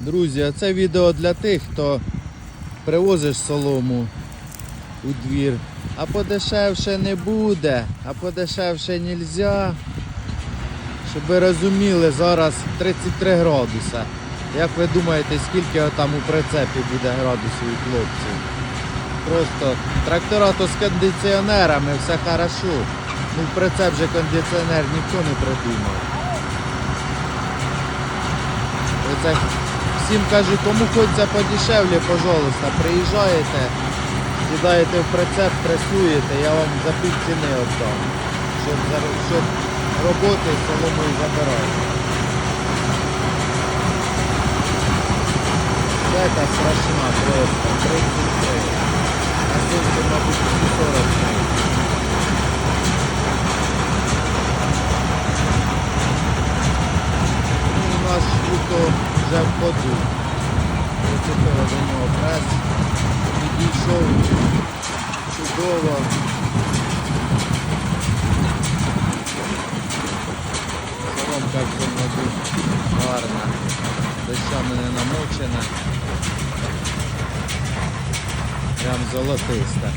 Друзі, це відео для тих, хто привозиш солому у двір, а подешевше не буде, а подешевше нельзя. Щоб ви розуміли, зараз 33 градуса. Як ви думаєте, скільки там у прицепі буде градусів у хлопців? Просто трактора то з кондиціонерами, все хорошо. Ну в прицеп же кондиціонер ніхто не придумав. Оце всім кажу, кому хочеться подешевле, пожалуйста, приїжджаєте, сідаєте в прицеп, пресуєте, я вам за пів ціни віддам. Щоб, щоб роботи з соломою забирати. Це страшна просто, 33. Вже в ходу. Прицепили до нього прес. Підійшов чудово. Соломка в цьому гарна. Дощами не намочена. Прям золотиста.